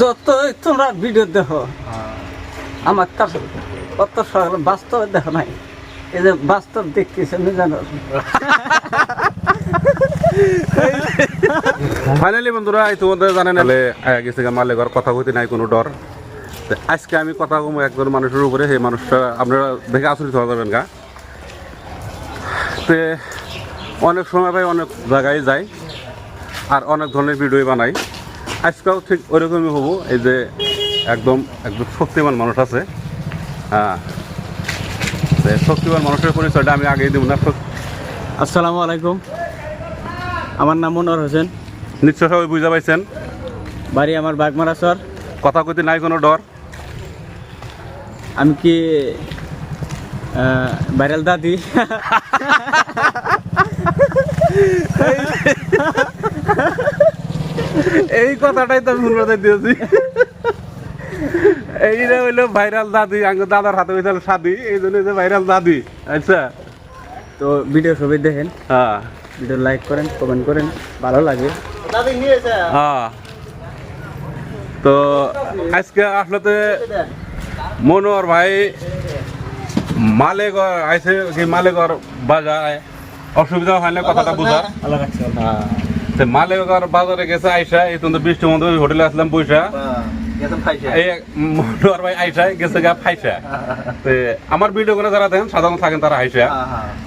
যতই তোমরা ভিডিও দেখো আমার তার অত সকালে বাস্তবে দেখো নাই। এই যে বাস্তব দেখতেছে আমি জানো। ফাইনালি বন্ধুরা ইতিমধ্যে জানেন হলে গেছে মালিকর কথা কইতে নাই কোনো ডর। তো আজকে আমি কথা কম একজন মানুষের উপরে সেই মানুষটা আপনারা দেখে আচরিত হওয়া যাবেন গা। তে অনেক সময় পাই অনেক জায়গায় যাই আর অনেক ধরনের ভিডিও বানাই। আজকেও ঠিক ওরকমই হব এই যে একদম একদম শক্তিমান মানুষ আছে। হ্যাঁ। শক্তিমান মানুষের পরিচয়টা আমি আগেই দেব না আসসালামু আলাইকুম। আমার নাম মনোহর হোসেন। নিশ্চয় সবাই বুঝা পাইছেন? বাড়ি আমার বাগমারা সর কথা কইতে নাই কোনো ডর? আমি কি ভাইরাল দাদি? এই কথাটাই তো আমি শুনতে দিয়েছি। এইটা হইল ভাইরাল দাদি দাদার হাতে হইতাল সাদি এই জন্য ভাইরাল দাদি আচ্ছা। তো ভিডিও সবাই দেখেন। হ্যাঁ। ভিডিও লাইক করেন কমেন্ট করেন ভালো লাগে। হ্যাঁ। তো আজকে আসলে মনোহর ভাই মালেগর আইসে কি মালেগর বাজার। অসুবিধা হয় না কথাটা বুঝার। হ্যাঁ। মালেগর বাজারে গেছে আইসা এই তো বৃষ্টির মধ্যে হোটেলে আসলাম পয়সা আমার ভিডিও করে যারা দেখেন সাধারণত থাকেন তারা আইসা।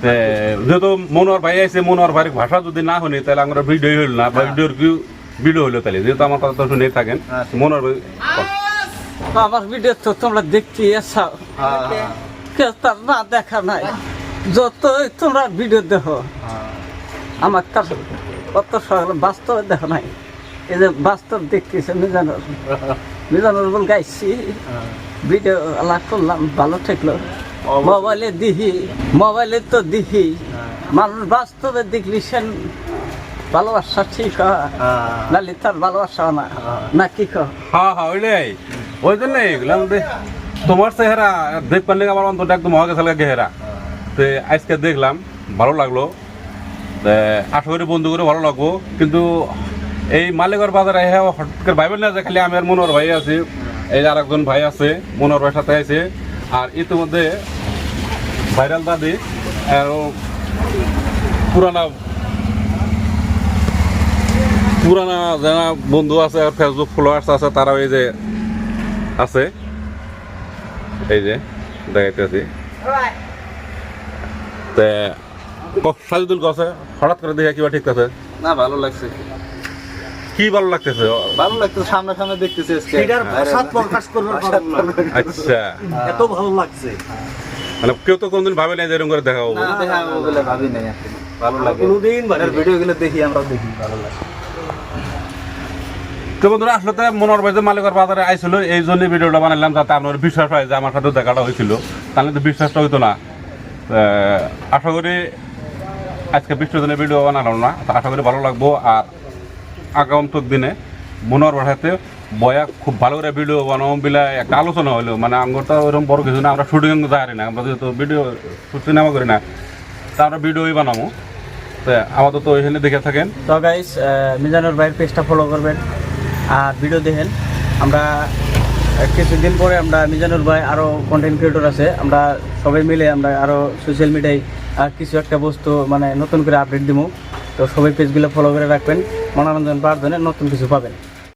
তে যেহেতু মনোহর ভাই আইসে মনোহর ভাইয়ের ভাষা যদি না শুনি তাহলে আমরা ভিডিও হইল না বা ভিডিওর কি ভিডিও হইল তাহলে? যেহেতু আমার কথা তো শুনেই থাকেন মনোহর ভাই আমার ভিডিও তো তোমরা দেখতে এসাও না দেখা নাই। যতই তোমরা ভিডিও দেখো আমার তার অত সকালে বাস্তবে দেখো নাই। এই যে বাস্তব দেখতেছে মিজানুর। মিজানুর বল গাইছি ভিডিও আলাপ করলাম ভালো ঠেকলো মোবাইলে দিহি মোবাইলে তো দিহি। মানুষ বাস্তবে দেখলি সেন ভালোবাসা ঠিক হয়। নালি তার ভালোবাসা না। না কি কহ হ্যাঁ হ্যাঁ ওইটাই ওই জন্যই বললাম যে তোমার চেহারা দেখ পারলে আমার অন্তরটা একদম হয়ে গেছে গেহেরা। তো আজকে দেখলাম ভালো লাগল। আশা করি বন্ধু করে ভালো লাগবো। কিন্তু এই মালিকর বাজারে হঠাৎ করে ভাইবেন না যে খালি আমি আর মনোহর ভাই আছি এই যে আরেকজন ভাই আছে মনোহর ভাইয়ের সাথে আছে আর ইতিমধ্যে ভাইরাল দাদি আর পুরানা পুরানা যারা বন্ধু আছে আর ফেসবুক ফলোয়ার্স আছে তারাও এই যে আছে। এই যে দেখাইতেছি। তে ক- সাজিদুল গছে হঠাৎ করে দেখে কিবা ঠিক আছে? না ভালো লাগছে। কি ভালো লাগতেছে? ভালো লাগছে সামনে সামনে দেখতেছি আজকে। এটার ভাষা প্রকাশ করবার আচ্ছা। এত ভালো লাগছে। মানে কেউ তো কোনদিন ভাবে নাই যে এরকম করে দেখা হব না দেখা ওগুলো ভাবি নাই ভালো লাগে। কোনোদিন ভিডিও গুলো দেখি আমরা দেখি ভালো লাগে। তো বন্ধুরা আসলে তো মনোহর ভাই যে মালিকর বাজারে আইছিল এই জন্য ভিডিওটা বানালাম যাতে আপনার বিশ্বাস হয় যে আমার সাথে দেখাটা হয়েছিল। তাহলে তো বিশ্বাসটা হইতো না। আশা করি আজকে দিনে ভিডিও বানালাম না, তো আশা করি ভালো লাগবো। আর আগন্তুক দিনে মনোহর ভাষাতে বয়া খুব ভালো করে ভিডিও বানাবো বিলা একটা আলোচনা হলো। মানে তো ওরকম বড় কিছু না, আমরা শুটিং যাই না, আমরা যেহেতু ভিডিও সিনেমা করি না, তা আমরা ভিডিওই বানাবো। তো আমাদের তো এখানে দেখে থাকেন। তো গাইস মিজানুর ভাইয়ের পেজটা ফলো করবেন আর ভিডিও দেখেন। আমরা কিছুদিন পরে আমরা মিজানুর ভাই আরও কন্টেন্ট ক্রিয়েটর আছে। আমরা সবাই মিলে আমরা আরও সোশ্যাল মিডিয়ায় কিছু একটা বস্তু মানে নতুন করে আপডেট দিব তো সবাই পেজগুলো ফলো করে রাখবেন। মনোরঞ্জন পাওয়ার জন্য নতুন কিছু পাবেন।